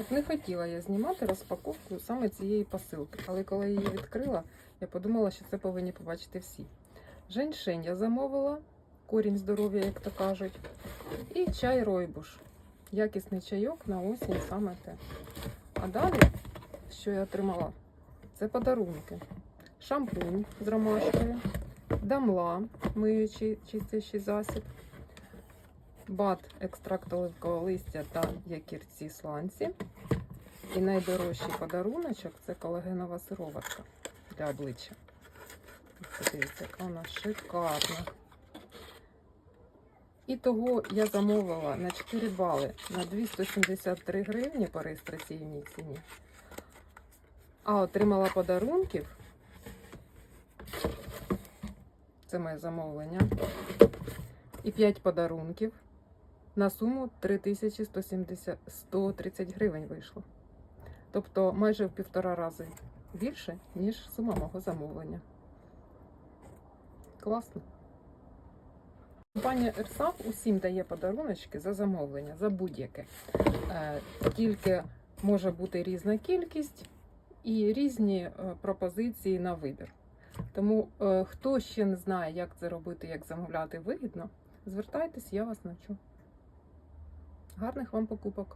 От не хотіла я знімати розпаковку саме цієї посилки, але коли її відкрила, я подумала, що це повинні побачити всі. Женьшень я замовила, корінь здоров'я, як то кажуть, і чай ройбуш. Якісний чайок на осінь саме те. А далі, що я отримала, це подарунки. Шампунь з ромашкою, дамла, миючий чистящий засіб, бат екстракт оливкового листя та якірці сланці. І найдорожчий подаруночок це колагенова сироватка для обличчя. Ось Подивіться, яка вона шикарна. І того я замовила на 4 бали на 273 гривні по реєстраційній ціні. А отримала подарунків. Це моє замовлення. І 5 подарунків на суму 3170 130 гривень вийшло. Тобто майже в півтора рази більше, ніж сума мого замовлення. Класно. Компанія Ерсап усім дає подаруночки за замовлення, за будь-яке. Е, Тільки може бути різна кількість і різні е, пропозиції на вибір. Тому е, хто ще не знає, як це робити, як замовляти вигідно, звертайтесь, я вас навчу. Гарних вам покупок!